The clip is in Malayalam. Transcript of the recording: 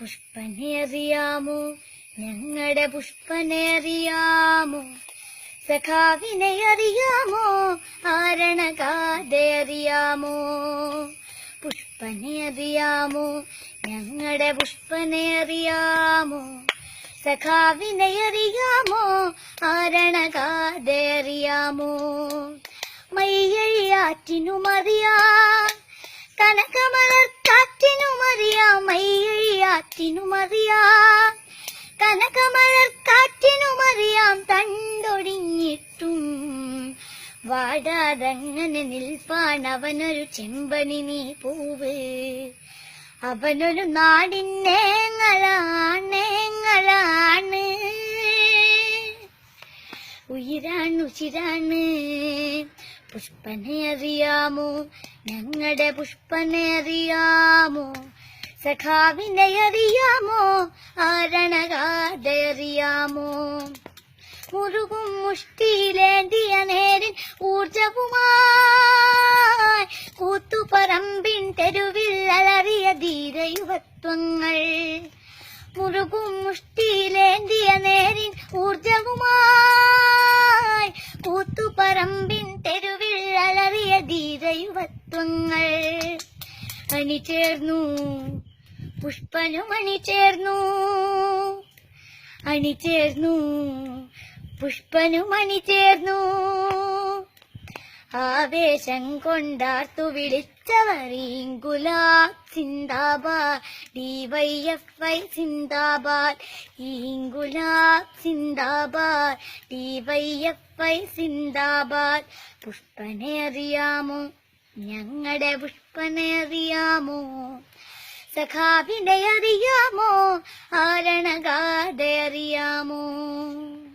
പുഷ്പനെ അറിയാമോ ഞങ്ങളുടെ പുഷ്പനേറിയാമോ? സഖാവിനെ അറിയാമോ ആരണകാതെ അറിയാമോ പുഷ്പനെ അറിയാമോ ഞങ്ങളുടെ പുഷ്പനെ അറിയാമോ സഖാവിനെ അറിയാമോ ആരണകാതെ അറിയാമോ മയ്യഴിയാറ്റിനുമറിയാം. കനകമലർക്കാറ്റിനുമറിയാം മയ്യഴിയാറ്റിനുമറിയാം കനകമലർക്കാറ്റിനുമറിയാം തണ്ടൊടിഞ്ഞിട്ടും വാടാതങ്ങനെ നിൽപ്പാൻ അവനൊരു ചെമ്പണിനി പൂവ്. അവനൊരു നാടിന്നേങ്ങളാണേങ്ങളാണ് ഉയിരാണ് ഉച്ചിരാണ് പുഷ്പനെ അറിയാമോ? ഞങ്ങളുടെ പുഷ്പനെ അറിയാമോ? സഖാവിനെ അറിയാമോ ആരണകാതെ അറിയാമോ മുറുകും മുഷ്ടിയിലേന്തിയ നേരിൻ ഊർജവുമായി കൂത്തുപറമ്പിൻ തെരുവിൽ അലറിയ ധീരയുവത്വങ്ങൾ. മുറുകും മുഷ്ടിയിലേന്തിയ നേരിൻ ഊർജവുമായി കൂത്തുപറമ്പിൻ തെരുവിൽ അലറിയ ധീരയുവത്വങ്ങൾ. അണിചേർന്നു പുഷ്പനും അണിചേർന്നു. അണിചേർന്നു. പുഷ്പനും അണിചേർന്നു. ആവേശം കൊണ്ടാർത്തു വിളിച്ചവർ ഈങ്കുലാബ് സിന്ദാബാദ് ഡിവൈഎഫ്ഐ സിന്ദാബാദ് ഈങ്കുലാബ് സിന്ദാബാദ് ഡിവൈഎഫ്ഐ സിന്ദാബാദ് പുഷ്പനെ അറിയാമോ? ഞങ്ങളുടെ പുഷ്പനെ അറിയാമോ? സഖാവിനെ അറിയാമോ ആരണകാതെ അറിയാമോ